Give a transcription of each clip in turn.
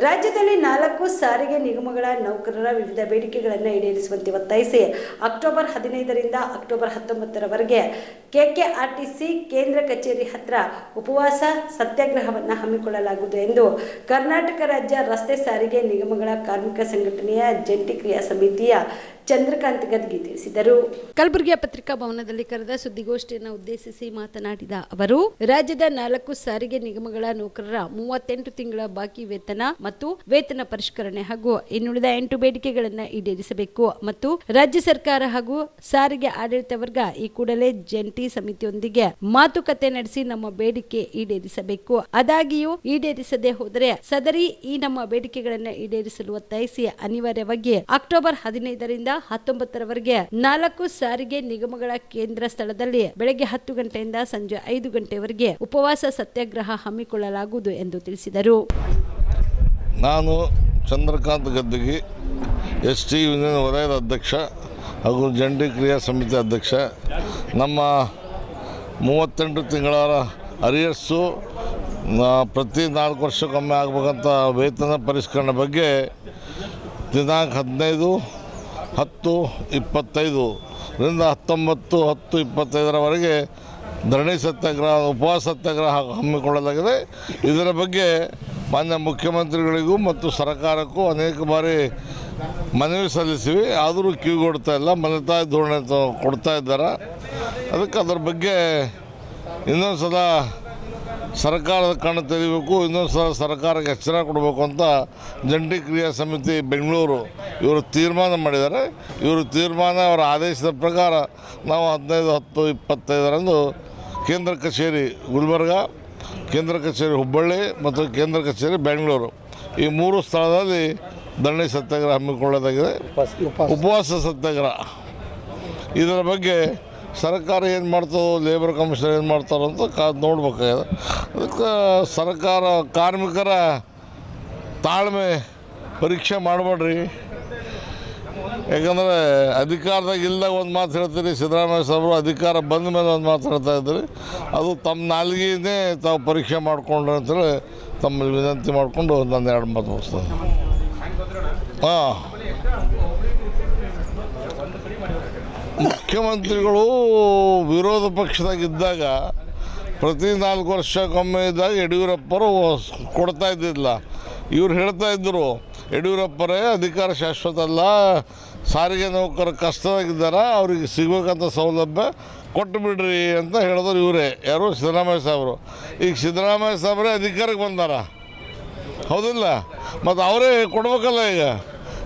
ರಾಜ್ಯದಲ್ಲಿ ನಾಲ್ಕು ಸಾರಿಗೆ ನಿಗಮಗಳ ನೌಕರರ ವಿವಿಧ ಬೇಡಿಕೆಗಳನ್ನು ಈಡೇರಿಸುವಂತೆ ಒತ್ತಾಯಿಸಿ ಅಕ್ಟೋಬರ್ ಹದಿನೈದರಿಂದ ಅಕ್ಟೋಬರ್ ಹತ್ತೊಂಬತ್ತರವರೆಗೆ ಕೆಕೆಆರ್ಟಿಸಿ ಕೇಂದ್ರ ಕಚೇರಿ ಹತ್ರ ಉಪವಾಸ, ಸತ್ಯಾಗ್ರಹವನ್ನು ಹಮ್ಮಿಕೊಳ್ಳಲಾಗುವುದು ಎಂದು ಕರ್ನಾಟಕ ರಾಜ್ಯ ರಸ್ತೆ ಸಾರಿಗೆ ನಿಗಮಗಳ ಕಾರ್ಮಿಕ ಸಂಘಟನೆಯ ಜಂಟಿ ಕ್ರಿಯಾ ಸಮಿತಿಯ ಚಂದ್ರಕಾಂತ್ ಗದ್ಗಿ ತಿಳಿಸಿದರು. ಕಲಬುರಗಿಯ ಪತ್ರಿಕಾ ಭವನದಲ್ಲಿ ಕರೆದ ಸುದ್ದಿಗೋಷ್ಠಿಯನ್ನು ಉದ್ದೇಶಿಸಿ ಮಾತನಾಡಿದ ಅವರು, ರಾಜ್ಯದ ನಾಲ್ಕು ಸಾರಿಗೆ ನಿಗಮಗಳ ನೌಕರರ ಮೂವತ್ತೆಂಟು ತಿಂಗಳ ಬಾಕಿ ವೇತನ ಮತ್ತು ವೇತನ ಪರಿಷ್ಕರಣೆ ಹಾಗೂ ಇನ್ನುಳಿದ ಎಂಟು ಬೇಡಿಕೆಗಳನ್ನು ಈಡೇರಿಸಬೇಕು ಮತ್ತು ರಾಜ್ಯ ಸರ್ಕಾರ ಹಾಗೂ ಸಾರಿಗೆ ಆಡಳಿತ ವರ್ಗ ಈ ಕೂಡಲೇ ಜಂಟಿ ಸಮಿತಿಯೊಂದಿಗೆ ಮಾತುಕತೆ ನಡೆಸಿ ನಮ್ಮ ಬೇಡಿಕೆ ಈಡೇರಿಸಬೇಕು. ಆದಾಗಿಯೂ, ಈಡೇರಿಸದೆ ಹೋದರೆ ಸದರಿ ಈ ನಮ್ಮ ಬೇಡಿಕೆಗಳನ್ನು ಈಡೇರಿಸಲು ಒತ್ತಾಯಿಸಿ ಅನಿವಾರ್ಯವಾಗಿ ಅಕ್ಟೋಬರ್ ಹದಿನೈದರಿಂದ ಹತ್ತೊಂಬತ್ತರವರೆಗೆ ನಾಲ್ಕು ಸಾರಿಗೆ ನಿಗಮಗಳ ಕೇಂದ್ರ ಸ್ಥಳದಲ್ಲಿ ಬೆಳಗ್ಗೆ ಹತ್ತು ಗಂಟೆಯಿಂದ ಸಂಜೆ ಐದು ಗಂಟೆವರೆಗೆ ಉಪವಾಸ ಸತ್ಯಾಗ್ರಹ ಹಮ್ಮಿಕೊಳ್ಳಲಾಗುವುದು ಎಂದು ತಿಳಿಸಿದರು. ನಾನು Chandrakant Gaddagi S T union ವಲಯದ ಅಧ್ಯಕ್ಷ ಹಾಗೂ ಜಂಟಿ ಕ್ರಿಯಾ ಸಮಿತಿ ಅಧ್ಯಕ್ಷ. ನಮ್ಮ ಮೂವತ್ತೆಂಟು ತಿಂಗಳ ಅರಿಯರ್ಸು ಪ್ರತಿ ನಾಲ್ಕು ವರ್ಷಕ್ಕೊಮ್ಮೆ ಆಗಬೇಕಂತ ವೇತನ ಪರಿಷ್ಕರಣೆ ಬಗ್ಗೆ ದಿನಾಂಕ ಹದಿನೈದು ಹತ್ತು ಇಪ್ಪತ್ತೈದು ರಿಂದ ಹತ್ತೊಂಬತ್ತು, ಹತ್ತು ಇಪ್ಪತ್ತೈದರವರೆಗೆ ಧರಣಿ ಸತ್ಯಾಗ್ರಹ, ಉಪವಾಸ ಸತ್ಯಾಗ್ರಹ ಹಮ್ಮಿಕೊಳ್ಳಲಾಗಿದೆ. ಇದರ ಬಗ್ಗೆ ಮಾನ್ಯ ಮುಖ್ಯಮಂತ್ರಿಗಳಿಗೂ ಮತ್ತು ಸರ್ಕಾರಕ್ಕೂ ಅನೇಕ ಬಾರಿ ಮನವಿ ಸಲ್ಲಿಸಿವಿ. ಆದರೂ ಕಿವಿಗೊಡ್ತಾ ಇಲ್ಲ. ಮನೆತಾಯಿ ಧೋರಣೆ ಕೊಡ್ತಾ ಇದ್ದಾರೆ? ಅದಕ್ಕೆ ಅದರ ಬಗ್ಗೆ ಇನ್ನೊಂದು ಸಲ ಸರ್ಕಾರದ ಕಣ್ಣು ತೆರಿಬೇಕು ಇನ್ನೊಂದು ಸಲ ಸರ್ಕಾರಕ್ಕೆ ಎಚ್ಚರ ಕೊಡಬೇಕು ಅಂತ ಜಂಟಿ ಕ್ರಿಯಾ ಸಮಿತಿ ಬೆಂಗಳೂರು ಇವರು ತೀರ್ಮಾನ ಮಾಡಿದ್ದಾರೆ. ಇವರು ತೀರ್ಮಾನ ಅವರ ಆದೇಶದ ಪ್ರಕಾರ ನಾವು ಹದಿನೈದು ಹತ್ತು ಇಪ್ಪತ್ತೈದರಂದು ಕೇಂದ್ರ ಕಚೇರಿ ಗುಲ್ಬರ್ಗ ಕೇಂದ್ರ ಕಚೇರಿ ಹುಬ್ಬಳ್ಳಿ ಮತ್ತು ಕೇಂದ್ರ ಕಚೇರಿ ಬೆಂಗಳೂರು. ಈ ಮೂರು ಸ್ಥಳದಲ್ಲಿ ಧರಣಿ ಸತ್ಯಾಗ್ರಹ ಹಮ್ಮಿಕೊಳ್ಳೋದಾಗಿದೆ ಉಪವಾಸ ಸತ್ಯಾಗ್ರಹ. ಇದರ ಬಗ್ಗೆ ಸರ್ಕಾರ ಏನು ಮಾಡ್ತದೋ ಲೇಬರ್ ಕಮಿಷನ್ ಏನು ಮಾಡ್ತಾರೋ ಅಂತ ಕಾ ನೋಡ್ಬೇಕಾಗಿದೆ. ಅದಕ್ಕೆ ಸರ್ಕಾರ ಕಾರ್ಮಿಕರ ತಾಳ್ಮೆ ಪರೀಕ್ಷೆ ಮಾಡಬೇಡ್ರಿ. ಯಾಕಂದರೆ ಅಧಿಕಾರದಾಗ ಇಲ್ಲದಾಗ ಒಂದು ಮಾತು ಹೇಳ್ತೀರಿ, ಸಿದ್ದರಾಮಯ್ಯ ಸಾಹೇಬರು ಅಧಿಕಾರ ಬಂದ ಮೇಲೆ ಒಂದು ಮಾತು ಹೇಳ್ತಾ ಇದ್ರಿ ಅದು ತಮ್ಮ ನಾಲ್ಗೆನೇ ತಾವು ಪರೀಕ್ಷೆ ಮಾಡಿಕೊಂಡ್ರೆ ಅಂತೇಳಿ ತಮ್ಮಲ್ಲಿ ವಿನಂತಿ ಮಾಡಿಕೊಂಡು ನಾನು ಎರಡು ಮಾತು ಮುಗಿಸ್ತೇನೆ ಹಾಂ. ಮುಖ್ಯಮಂತ್ರಿಗಳು ವಿರೋಧ ಪಕ್ಷದಾಗಿದ್ದಾಗ ಪ್ರತಿ ನಾಲ್ಕು ವರ್ಷಕ್ಕೊಮ್ಮೆ ಇದ್ದಾಗ ಯಡಿಯೂರಪ್ಪರು ಕೊಡ್ತಾ ಇದ್ದಿಲ್ಲ ಇವ್ರು ಹೇಳ್ತಾ ಇದ್ದರು ಯಡಿಯೂರಪ್ಪರೇ ಅಧಿಕಾರ ಶಾಶ್ವತ ಅಲ್ಲ, ಸಾರಿಗೆ ನೌಕರ ಕಷ್ಟದಾಗಿದ್ದಾರೆ, ಅವ್ರಿಗೆ ಸಿಗಬೇಕಂತ ಸೌಲಭ್ಯ ಕೊಟ್ಟು ಬಿಡ್ರಿ ಅಂತ ಹೇಳಿದ್ರು ಇವರೇ. ಯಾರು? ಸಿದ್ದರಾಮಯ್ಯ ಸಾಹೇಬರು ಈಗ ಸಿದ್ದರಾಮಯ್ಯ ಸಾಹೇಬರೇ ಅಧಿಕಾರಕ್ಕೆ ಬಂದಾರ? ಹೌದಿಲ್ಲ? ಮತ್ತು ಅವರೇ ಕೊಡ್ಬೇಕಲ್ಲ ಈಗ?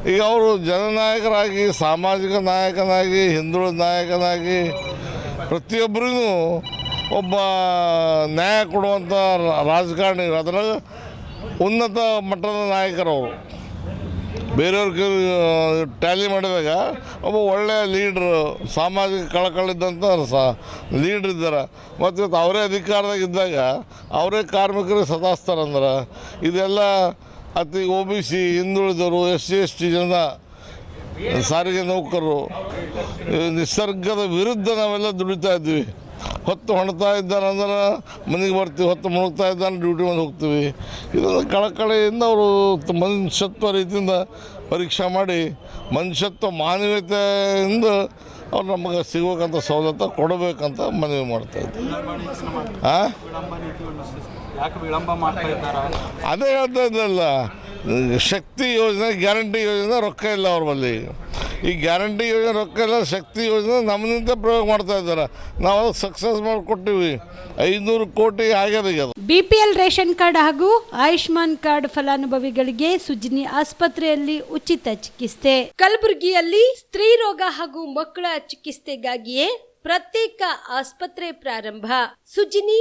ಈಗ ಅವರು ಜನನಾಯಕರಾಗಿ, ಸಾಮಾಜಿಕ ನಾಯಕನಾಗಿ, ಹಿಂದುಳಿದ ನಾಯಕನಾಗಿ ಪ್ರತಿಯೊಬ್ಬರಿಗೂ ಒಬ್ಬ ನ್ಯಾಯ ಕೊಡುವಂಥ ರಾಜಕಾರಣಿ ಅದ್ರಾಗ ಉನ್ನತ ಮಟ್ಟದ ನಾಯಕರು ಅವರು. ಬೇರೆಯವ್ರಿಗೆ ಟ್ಯಾಲಿ ಮಾಡಿದಾಗ ಒಬ್ಬ ಒಳ್ಳೆಯ ಲೀಡ್ರು, ಸಾಮಾಜಿಕ ಕಳಕಳಿದ್ದಂಥ ಸ ಲೀಡ್ರ್ ಇದ್ದಾರೆ. ಮತ್ತು ಅವರೇ ಅಧಿಕಾರದಾಗ ಇದ್ದಾಗ ಅವರೇ ಕಾರ್ಮಿಕರಿಗೆ ಸತಾಸ್ತಾರಂದ್ರೆ, ಇದೆಲ್ಲ ಅತಿ ಒ ಬಿ ಸಿ ಹಿಂದುಳಿದವರು, ಎಸ್ ಸಿ, ಎಸ್ ಟಿ ಜನ ಸಾರಿಗೆ ನೌಕರರು ನಿಸರ್ಗದ ವಿರುದ್ಧ ನಾವೆಲ್ಲ ದುಡಿತಾ ಇದ್ವಿ ಹೊತ್ತು ಹೊಣ್ತಾ ಇದ್ದಾನೆ ಅಂದ್ರೆ ಮನೆಗೆ ಬರ್ತೀವಿ, ಹೊತ್ತು ಮುಳುಗ್ತಾ ಇದ್ದಾನೆ ಡ್ಯೂಟಿ ಮೇಲೆ ಹೋಗ್ತೀವಿ. ಇದನ್ನು ಕಳಕಳೆಯಿಂದ ಅವರು ಮನುಷ್ಯತ್ವ ರೀತಿಯಿಂದ ಪರೀಕ್ಷೆ ಮಾಡಿ, ಮನುಷ್ಯತ್ವ ಮಾನವೀಯತೆಯಿಂದ ಅವ್ರು ನಮಗೆ ಸಿಗಬೇಕಂತ ಸವಲತ್ತು ಕೊಡಬೇಕಂತ ಮನವಿ ಮಾಡ್ತಾ ಇದ್ದೀವಿ. ಹಾಂ ಯಾಕೆ ವಿಳಂಬ ಮಾಡ್ತಾ ಇದ್ದಾರಾ? ಅದೇ ಹೇಳ್ತಾ ಇದ್ದಲ್ಲ ಶಕ್ತಿ ಯೋಜನೆ ಗ್ಯಾರಂಟಿ ಯೋಜನೆ ರೊಕ್ಕ ಇಲ್ಲ ಅವ್ರ ಬಳಿ. ಈ ಗ್ಯಾರಂಟಿ ಯೋಜನೆ ರೊಕ್ಕ ಇಲ್ಲ ಶಕ್ತಿ ಯೋಜನೆ ನಮ್ಮನಿಂದ ಪ್ರಯೋಗ ಮಾಡ್ತಾ ಇದ್ದಾರೆ. ನಾವು ಅದಕ್ಕೆ ಸಕ್ಸಸ್ ಮಾಡಿಕೊಟ್ಟಿವಿ. ಐನೂರು ಕೋಟಿ ಆಗ್ಯದ ಈಗ ಅದು. ಬಿಪಿಎಲ್ ರೇಷನ್ ಕಾರ್ಡ್ ಹಾಗೂ ಆಯುಷ್ಮಾನ್ ಕಾರ್ಡ್ ಫಲಾನುಭವಿಗಳಿಗೆ ಸುಜಿನಿ ಆಸ್ಪತ್ರೆಯಲ್ಲಿ ಉಚಿತ ಚಿಕಿತ್ಸೆ. ಕಲಬುರಗಿಯಲ್ಲಿ ಸ್ತ್ರೀ ರೋಗ ಹಾಗೂ ಮಕ್ಕಳ ಚಿಕಿತ್ಸೆಗಾಗಿಯೇ ಪ್ರತ್ಯೇಕ ಆಸ್ಪತ್ರೆ ಪ್ರಾರಂಭ. ಸುಜಿನಿ